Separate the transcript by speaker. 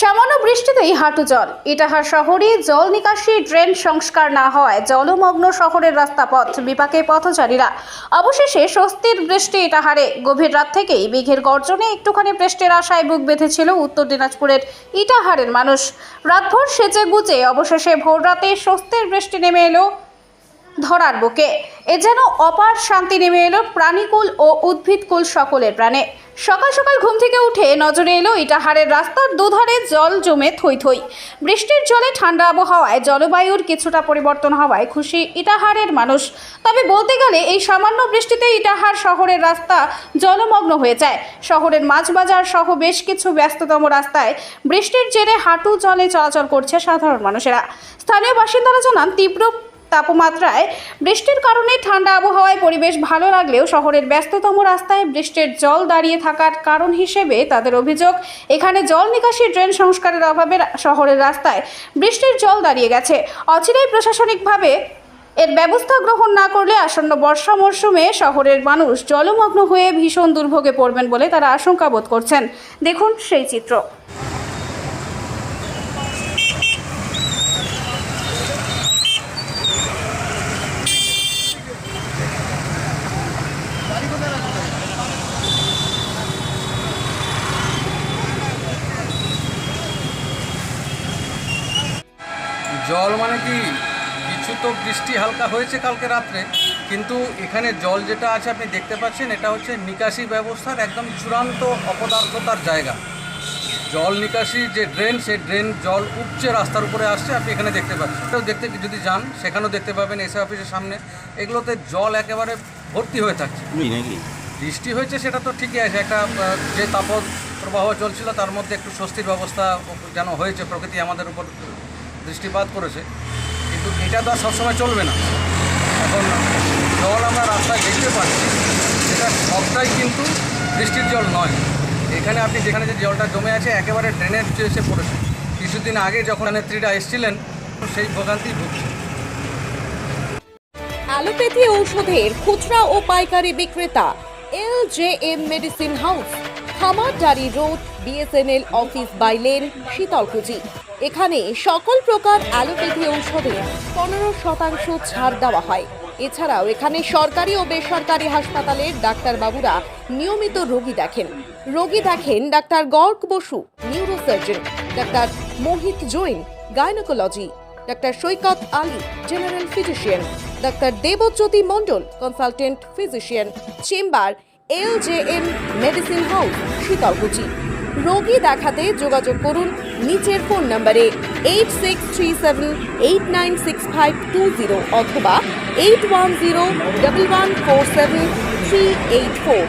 Speaker 1: সামান্য বৃষ্টিতেই হাঁটু জল। ইটাহার শহরে জল নিকাশি ড্রেন সংস্কার না হওয়ায় জলমগ্ন শহরের রাস্তাপথ বিপাকে পথচারীরা। অবশেষে স্বস্তির বৃষ্টি ইটাহারে। গভীর রাত থেকেই মেঘের গর্জনে একটুখানি বৃষ্টির আশায় বুক বেঁধেছিল উত্তর দিনাজপুরের ইটাহারের মানুষ। রাতভর সেচে গুজে অবশেষে ভোররাতে স্বস্তির বৃষ্টি নেমে এলো ধরার বুকে। এ যেন অপার শান্তি নেমে এলো প্রাণীকুল ও উদ্ভিদকুল সকলের প্রাণে। সকাল সকাল ঘুম থেকে উঠে নজরে এলো ইটাহারের রাস্তার দুধারে জল জমে থই থই। বৃষ্টির জলে ঠান্ডা আবহাওয়ায় জলবায়ুর কিছুটা পরিবর্তন হওয়ায় খুশি ইটাহারের মানুষ। তবে বলতে গেলে এই সামান্য বৃষ্টিতে ইটাহার শহরের রাস্তা জলমগ্ন হয়ে যায়। শহরের মাছ বাজার সহ বেশ কিছু ব্যস্ততম রাস্তায় বৃষ্টির জেরে হাঁটু জলে চলাচল করছে সাধারণ মানুষেরা। স্থানীয় বাসিন্দারা জানান, তীব্র তাপমাত্রায়। বৃষ্টির কারণে ঠান্ডা আবহাওয়ায় পরিবেশ ভালো লাগলেও শহরের ব্যস্ততম রাস্তায় বৃষ্টির জল দাঁড়িয়ে থাকার কারণ হিসেবে তাদের অভিযোগ, এখানে জল নিকাশি ড্রেন সংস্কারের অভাবে শহরের রাস্তায় বৃষ্টির জল দাঁড়িয়ে গেছে। অচিরেই প্রশাসনিকভাবে এর ব্যবস্থা গ্রহণ না করলে আসন্ন বর্ষা মরশুমে শহরের মানুষ জলমগ্ন হয়ে ভীষণ দুর্ভোগে পড়বেন বলে তারা আশঙ্কা বোধ করছেন। দেখুন সেই চিত্র।
Speaker 2: জল মানে কি? কিছু তো বৃষ্টি হালকা হয়েছে কালকে রাত্রে কিন্তু এখানে জল যেটা আছে আপনি দেখতে পাচ্ছেন এটা হচ্ছে নিকাশি ব্যবস্থার একদম চূড়ান্ত অপদার্থতার জায়গা। জল নিকাশি যে ড্রেন সেই ড্রেন জল উপচে রাস্তার উপরে আসছে আপনি এখানে দেখতে পাচ্ছেন। এটাও দেখতে যদি যান সেখানেও দেখতে পাবেন এসে অফিসের সামনে। এগুলোতে জল একেবারে ভর্তি হয়ে থাকছে।
Speaker 3: নাকি?
Speaker 2: বৃষ্টি হয়েছে সেটা তো ঠিকই আছে একটা যে তাপ প্রবাহ চলছিল তার মধ্যে একটু স্বস্তির ব্যবস্থা যেন হয়েছে প্রকৃতি আমাদের উপর দৃষ্টিপাত করেছে, কিন্তু এটা তো আর সবসময় চলবে না। এখন জল আমরা রাস্তায় দেখতে পাচ্ছি, সেটা সবটাই কিন্তু বৃষ্টির জল নয়। এখানে আপনি যেখানে যে জলটা জমে আছে, একেবারে ড্রেনের এসে পড়েছে। কিছুদিন আগে যখন নেত্রীরা এসেছিলেন, সেই ভোগান্তি ভুগছে।
Speaker 4: অ্যালোপ্যাথি ঔষধের খুচরা ও পাইকারি বিক্রেতা, L J M medicine house Khamardari road, BSNL office by lane, Sitalkuchi. এখানে সকল প্রকার অ্যালোপ্যাথি ঔষধে পনেরো শতাংশ ছাড় দেওয়া হয়। এছাড়াও এখানে সরকারি ও বেসরকারি হাসপাতালের ডাক্তারবাবুরা নিয়মিত রোগী দেখেন। রোগী দেখেন doctor Garg Basu neurosurgeon doctor Mohit Jain gynaecology doctor Saikat Ali general physician doctor Debjyoti Mondal consultant physician chamber L J M medicine house Sitalkuchi. রোগী দেখাতে যোগাযোগ করুন নিচের ফোন নম্বরে eight six three seven eight nine six five two zero অথবা eight one zero double one four seven three eight four